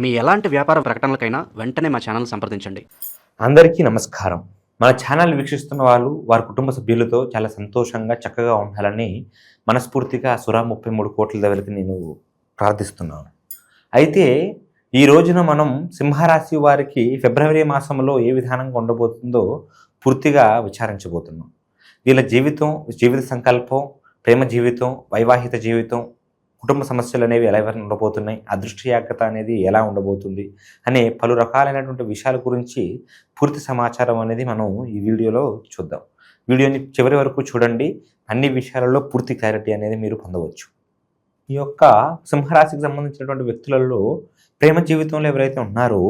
మీ ఎలాంటి వ్యాపార ప్రకటనలకైనా వెంటనే మా ఛానల్ సంప్రదించండి. అందరికీ నమస్కారం. మన ఛానల్ వీక్షిస్తున్న వాళ్ళు వారి కుటుంబ సభ్యులతో చాలా సంతోషంగా చక్కగా ఉండాలని మనస్ఫూర్తిగా సురా ముప్పై మూడు కోట్ల దగ్గరికి నేను ప్రార్థిస్తున్నాను. అయితే ఈ రోజున మనం సింహరాశి వారికి ఫిబ్రవరి మాసంలో ఏ విధానంగా ఉండబోతుందో పూర్తిగా విచారించబోతున్నాం. వీళ్ళ జీవితం జీవిత సంకల్పం ప్రేమ జీవితం వైవాహిక జీవితం కుటుంబ సమస్యలు అనేవి ఎలా ఉండబోతున్నాయి అదృష్టయాగ్రత అనేది ఎలా ఉండబోతుంది అనే పలు రకాలైనటువంటి విషయాల గురించి పూర్తి సమాచారం అనేది మనం ఈ వీడియోలో చూద్దాం. వీడియోని చివరి వరకు చూడండి అన్ని విషయాలలో పూర్తి క్లారిటీ అనేది మీరు పొందవచ్చు. ఈ యొక్క సింహరాశికి సంబంధించినటువంటి వ్యక్తులలో ప్రేమ జీవితంలో ఎవరైతే ఉన్నారో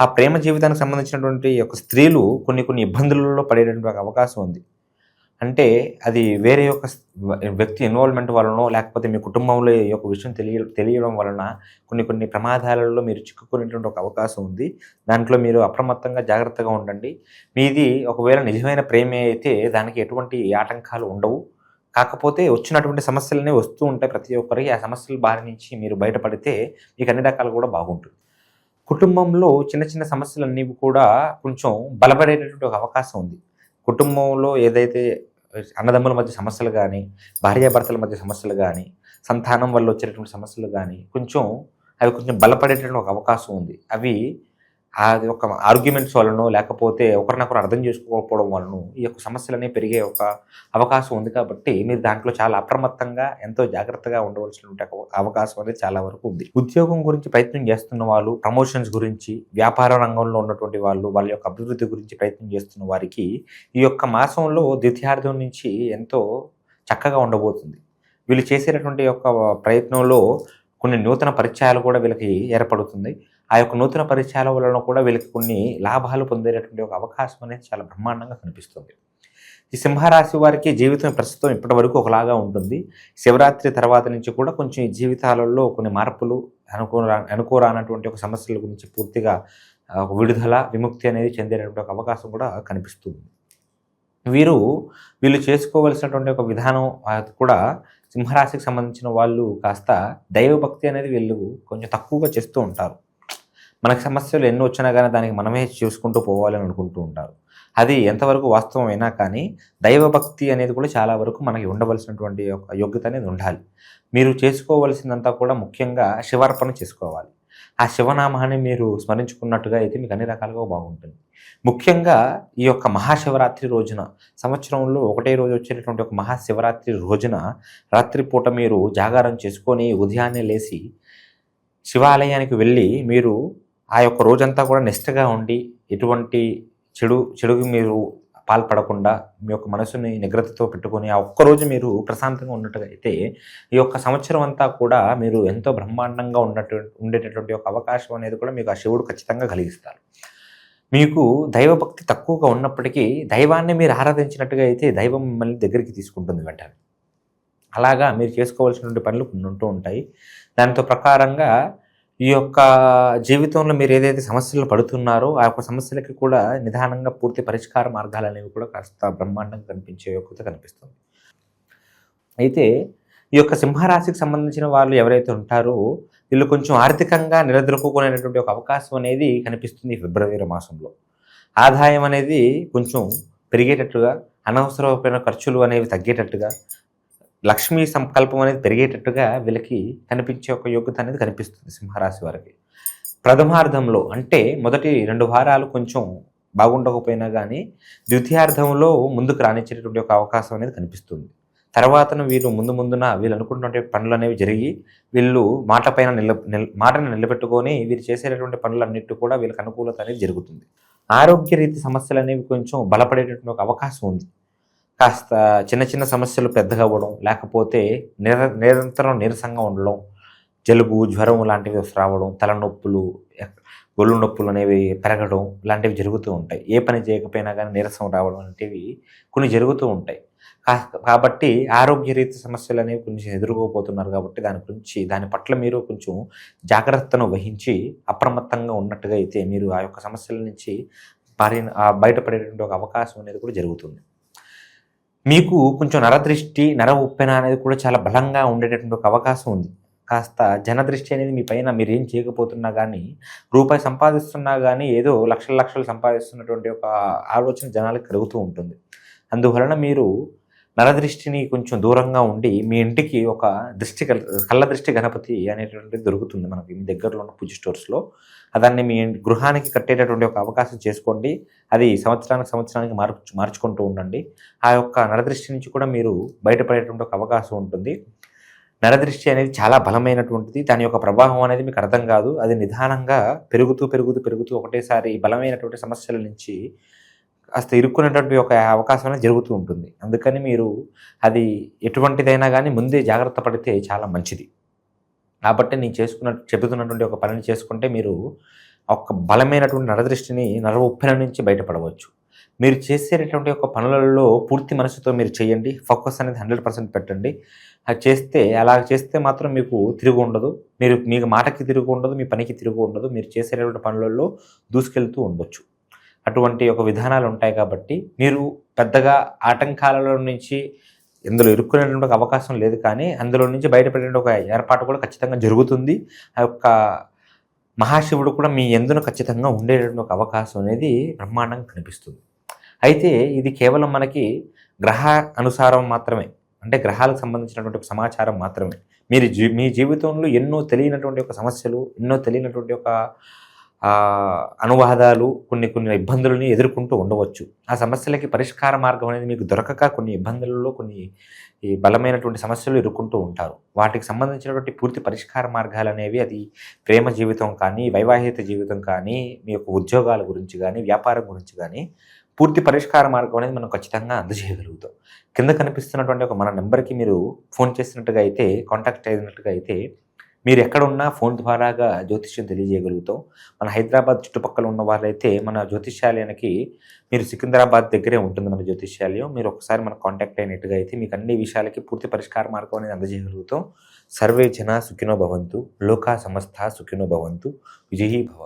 ఆ ప్రేమ జీవితానికి సంబంధించినటువంటి యొక్క స్త్రీలు కొన్ని కొన్ని ఇబ్బందులలో పడేటటువంటి అవకాశం ఉంది. అంటే అది వేరే యొక్క వ్యక్తి ఇన్వాల్వ్మెంట్ వలనో లేకపోతే మీ కుటుంబంలో ఈ యొక్క విషయం తెలియ తెలియడం వలన కొన్ని కొన్ని ప్రమాదాలలో మీరు చిక్కుకునేటువంటి ఒక అవకాశం ఉంది. దాంట్లో మీరు అప్రమత్తంగా జాగ్రత్తగా ఉండండి. మీది ఒకవేళ నిజమైన ప్రేమే అయితే దానికి ఎటువంటి ఆటంకాలు ఉండవు. కాకపోతే వచ్చినటువంటి సమస్యలనే వస్తూ ఉంటాయి ప్రతి ఒక్కరికి. ఆ సమస్యల బారి నుంచి మీరు బయటపడితే మీకు అన్ని రకాలు కూడా బాగుంటుంది. కుటుంబంలో చిన్న చిన్న సమస్యలన్నీ కూడా కొంచెం బలపడేటటువంటి ఒక అవకాశం ఉంది. కుటుంబంలో ఏదైతే అన్నదమ్ముల మధ్య సమస్యలు కానీ భార్యాభర్తల మధ్య సమస్యలు కానీ సంతానం వల్ల వచ్చేటటువంటి సమస్యలు కానీ కొంచెం అవి కొంచెం బలపడేటటువంటి ఒక అవకాశం ఉంది. అవి అది ఒక ఆర్గ్యుమెంట్స్ వలనో లేకపోతే ఒకరినొకరు అర్థం చేసుకోకపోవడం వలన ఈ యొక్క సమస్యలనే పెరిగే ఒక అవకాశం ఉంది కాబట్టి మీరు దాంట్లో చాలా అప్రమత్తంగా ఎంతో జాగ్రత్తగా ఉండవలసిన అవకాశం అనేది చాలా వరకు ఉంది. ఉద్యోగం గురించి ప్రయత్నం చేస్తున్న వాళ్ళు ప్రమోషన్స్ గురించి వ్యాపార రంగంలో ఉన్నటువంటి వాళ్ళు వాళ్ళ యొక్క అభివృద్ధి గురించి ప్రయత్నం చేస్తున్న వారికి ఈ యొక్క మాసంలో ద్వితీయార్థం నుంచి ఎంతో చక్కగా ఉండబోతుంది. వీళ్ళు చేసేటటువంటి యొక్క ప్రయత్నంలో కొన్ని నూతన పరిచయాలు కూడా వీళ్ళకి ఏర్పడుతుంది. ఆ యొక్క నూతన పరిచయాల వలన కూడా వీళ్ళకి కొన్ని లాభాలు పొందేటటువంటి ఒక అవకాశం అనేది చాలా బ్రహ్మాండంగా కనిపిస్తుంది. ఈ సింహరాశి వారికి జీవితం ప్రస్తుతం ఇప్పటి వరకు ఒకలాగా ఉంటుంది. శివరాత్రి తర్వాత నుంచి కూడా కొంచెం ఈ జీవితాలలో కొన్ని మార్పులు అనుకోరా అనుకోరానటువంటి ఒక సమస్యల గురించి పూర్తిగా విడుదల విముక్తి అనేది చెందేటటువంటి ఒక అవకాశం కూడా కనిపిస్తుంది వీరు వీళ్ళు చేసుకోవలసినటువంటి ఒక విధానం కూడా సింహరాశికి సంబంధించిన వాళ్ళు కాస్త దైవభక్తి అనేది వీళ్ళు కొంచెం తక్కువగా చేస్తూ ఉంటారు. మనకు సమస్యలు ఎన్ని వచ్చినా కానీ దానికి మనమే చూసుకుంటూ పోవాలని అనుకుంటూ ఉంటారు. అది ఎంతవరకు వాస్తవమైనా కానీ దైవభక్తి అనేది కూడా చాలా వరకు మనకి ఉండవలసినటువంటి యోగ్యత అనేది ఉండాలి. మీరు చేసుకోవలసిందంతా కూడా ముఖ్యంగా శివార్పణ చేసుకోవాలి. ఆ శివనామాన్ని మీరు స్మరించుకున్నట్టుగా అయితే మీకు అన్ని రకాలుగా బాగుంటుంది. ముఖ్యంగా ఈ యొక్క మహాశివరాత్రి రోజున సంవత్సరంలో ఒకటే రోజు వచ్చేటటువంటి ఒక మహాశివరాత్రి రోజున రాత్రిపూట మీరు జాగారం చేసుకొని ఉదయాన్నే లేచి శివాలయానికి వెళ్ళి మీరు ఆ యొక్క రోజంతా కూడా నిష్టగా ఉండి ఎటువంటి చెడు చెడుకు మీరు పాల్పడకుండా మీ యొక్క మనసుని నిగ్రతతో పెట్టుకొని ఆ ఒక్కరోజు మీరు ప్రశాంతంగా ఉన్నట్టుగా అయితే ఈ యొక్క సంవత్సరం అంతా కూడా మీరు ఎంతో బ్రహ్మాండంగా ఉన్నట్టు ఉండేటటువంటి ఒక అవకాశం అనేది కూడా మీకు ఆ శివుడు ఖచ్చితంగా కలిగిస్తారు. మీకు దైవభక్తి తక్కువగా ఉన్నప్పటికీ దైవాన్ని మీరు ఆరాధించినట్టుగా అయితే దైవం మిమ్మల్ని దగ్గరికి తీసుకుంటుంది వెంటనే. అలాగా మీరు చేసుకోవాల్సినటువంటి పనులు కొన్ని ఉంటూ ఉంటాయి. దాంతో ప్రకారంగా ఈ యొక్క జీవితంలో మీరు ఏదైతే సమస్యలు పడుతున్నారో ఆ యొక్క సమస్యలకి కూడా నిదానంగా పూర్తి పరిష్కార మార్గాలు అనేవి కూడా కాస్త బ్రహ్మాండంగా కనిపించే యోగ్యత కనిపిస్తుంది. అయితే ఈ యొక్క సింహరాశికి సంబంధించిన వాళ్ళు ఎవరైతే ఉంటారో వీళ్ళు కొంచెం ఆర్థికంగా నిలదొక్కునేటువంటి ఒక అవకాశం అనేది కనిపిస్తుంది ఫిబ్రవరి మాసంలో. ఆదాయం అనేది కొంచెం పెరిగేటట్టుగా అనవసరమైన ఖర్చులు అనేవి తగ్గేటట్టుగా లక్ష్మీ సంకల్పం అనేది పెరిగేటట్టుగా వీళ్ళకి కనిపించే ఒక యోగ్యత అనేది కనిపిస్తుంది సింహరాశి వారికి. ప్రథమార్థంలో అంటే మొదటి రెండు వారాలు కొంచెం బాగుండకపోయినా కానీ ద్వితీయార్థంలో ముందుకు రాణించేటటువంటి ఒక అవకాశం అనేది కనిపిస్తుంది. తర్వాతను వీళ్ళు ముందు ముందున వీళ్ళు అనుకుంటున్న పనులు అనేవి జరిగి వీళ్ళు మాట పైన నిల మాటను నిలబెట్టుకొని వీరు చేసేటటువంటి పనులన్నిటి కూడా వీళ్ళకి అనుకూలత అనేది జరుగుతుంది. ఆరోగ్య రీతి సమస్యలు అనేవి కొంచెం బలపడేటటువంటి ఒక అవకాశం ఉంది. కాస్త చిన్న చిన్న సమస్యలు పెద్దగా అవ్వడం లేకపోతే నిర నిరంతరం నీరసంగా ఉండడం జలుబు జ్వరం లాంటివి రావడం తలనొప్పులు గొల్లు నొప్పులు అనేవి పెరగడం లాంటివి జరుగుతూ ఉంటాయి. ఏ పని చేయకపోయినా కానీ నీరసం రావడం లాంటివి కొన్ని జరుగుతూ ఉంటాయి. కాబట్టి ఆరోగ్య రీతి సమస్యలు అనేవి కొంచెం ఎదుర్కోపోతున్నారు కాబట్టి దాని గురించి దాని పట్ల మీరు కొంచెం జాగ్రత్తను వహించి అప్రమత్తంగా ఉన్నట్టుగా అయితే మీరు ఆ యొక్క సమస్యల నుంచి బయటపడేటువంటి ఒక అవకాశం అనేది కూడా జరుగుతుంది. మీకు కొంచెం నరదృష్టి నర ఉప్పెన అనేది కూడా చాలా బలంగా ఉండేటటువంటి ఒక అవకాశం ఉంది. కాస్త జనదృష్టి అనేది మీ పైన మీరు ఏం చేయకపోతున్నా కానీ రూపాయి సంపాదిస్తున్నా కానీ ఏదో లక్షల లక్షలు సంపాదిస్తున్నటువంటి ఒక ఆలోచన జనాలకు కలుగుతూ ఉంటుంది. అందువలన మీరు నరదృష్టిని కొంచెం దూరంగా ఉండి మీ ఇంటికి ఒక దృష్టి కళ్ళ దృష్టి గణపతి అనేటువంటిది దొరుకుతుంది మనకి. మీ దగ్గరలో ఉన్న పూజ స్టోర్స్లో. దాన్ని మీ గృహానికి కట్టేటటువంటి ఒక అవకాశం చేసుకోండి. అది సంవత్సరానికి సంవత్సరానికి మార్చు మార్చుకుంటూ ఉండండి. ఆ యొక్క నరదృష్టి నుంచి కూడా మీరు బయటపడేటువంటి ఒక అవకాశం ఉంటుంది. నరదృష్టి అనేది చాలా బలమైనటువంటిది. దాని యొక్క ప్రభావం అనేది మీకు అర్థం కాదు. అది నిదానంగా పెరుగుతూ పెరుగుతూ పెరుగుతూ ఒకటేసారి బలమైనటువంటి సమస్యల నుంచి కాస్త ఇరుక్కునేటువంటి ఒక అవకాశం అనేది జరుగుతూ ఉంటుంది. అందుకని మీరు అది ఎటువంటిదైనా కానీ ముందే జాగ్రత్త పడితే చాలా మంచిది. కాబట్టి నేను చేసుకున్న చెబుతున్నటువంటి ఒక పనిని చేసుకుంటే మీరు ఒక బలమైనటువంటి నరదృష్టిని నర ఉప్పెన నుంచి బయటపడవచ్చు. మీరు చేసేటటువంటి ఒక పనులలో పూర్తి మనసుతో మీరు చేయండి. ఫోకస్ అనేది హండ్రెడ్ పర్సెంట్ పెట్టండి. అది చేస్తే అలా చేస్తే మాత్రం మీకు తిరుగు ఉండదు. మీరు మీకు మాటకి తిరుగు ఉండదు మీ పనికి తిరుగు ఉండదు. మీరు చేసేటటువంటి పనులలో దూసుకెళ్తూ ఉండొచ్చు. అటువంటి ఒక విధానాలు ఉంటాయి కాబట్టి మీరు పెద్దగా ఆటంకాలలో నుంచి ఇందులో ఇరుక్కునేటువంటి ఒక అవకాశం లేదు కానీ అందులో నుంచి బయటపడే ఒక ఏర్పాటు కూడా ఖచ్చితంగా జరుగుతుంది. ఆ యొక్క మహాశివుడు కూడా మీ ఎందున ఖచ్చితంగా ఉండేటువంటి ఒక అవకాశం అనేది బ్రహ్మాండంగా కనిపిస్తుంది. అయితే ఇది కేవలం మనకి గ్రహ అనుసారం మాత్రమే అంటే గ్రహాలకు సంబంధించినటువంటి ఒక సమాచారం మాత్రమే. మీరు జీ మీ జీవితంలో ఎన్నో తెలియనటువంటి ఒక సమస్యలు ఎన్నో తెలియనటువంటి ఒక అనువాదాలు కొన్ని కొన్ని ఇబ్బందులని ఎదుర్కొంటూ ఉండవచ్చు. ఆ సమస్యలకి పరిష్కార మార్గం అనేది మీకు దొరకక కొన్ని ఇబ్బందులలో కొన్ని ఈ బలమైనటువంటి సమస్యలు ఎదుర్కొంటూ ఉంటారు. వాటికి సంబంధించినటువంటి పూర్తి పరిష్కార మార్గాలు అనేవి అది ప్రేమ జీవితం కానీ వైవాహిక జీవితం కానీ మీ యొక్క ఉద్యోగాల గురించి కానీ వ్యాపారం గురించి కానీ పూర్తి పరిష్కార మార్గం అనేది మనం ఖచ్చితంగా అందజేయగలుగుతాం. కింద కనిపిస్తున్నటువంటి ఒక మన నెంబర్కి మీరు ఫోన్ చేసినట్టుగా అయితే కాంటాక్ట్ అయినట్టుగా అయితే మీరు ఎక్కడ ఉన్నా ఫోన్ ద్వారాగా జ్యోతిష్యం తెలియజేయగలుగుతాం. మన హైదరాబాద్ చుట్టుపక్కల ఉన్న వాళ్ళైతే మన జ్యోతిష్యాలయానికి మీరు సికింద్రాబాద్ దగ్గరే ఉంటుంది మన జ్యోతిష్యాలయం. మీరు ఒకసారి మన కాంటాక్ట్ అయినట్టుగా అయితే మీకు అన్ని విషయాలకి పూర్తి పరిష్కార మార్గం అనేది అందజేయగలుగుతాం. సర్వే జన సుఖినో భవంతు లోకా సమస్త సుఖినో భవంతు విజయీ భవ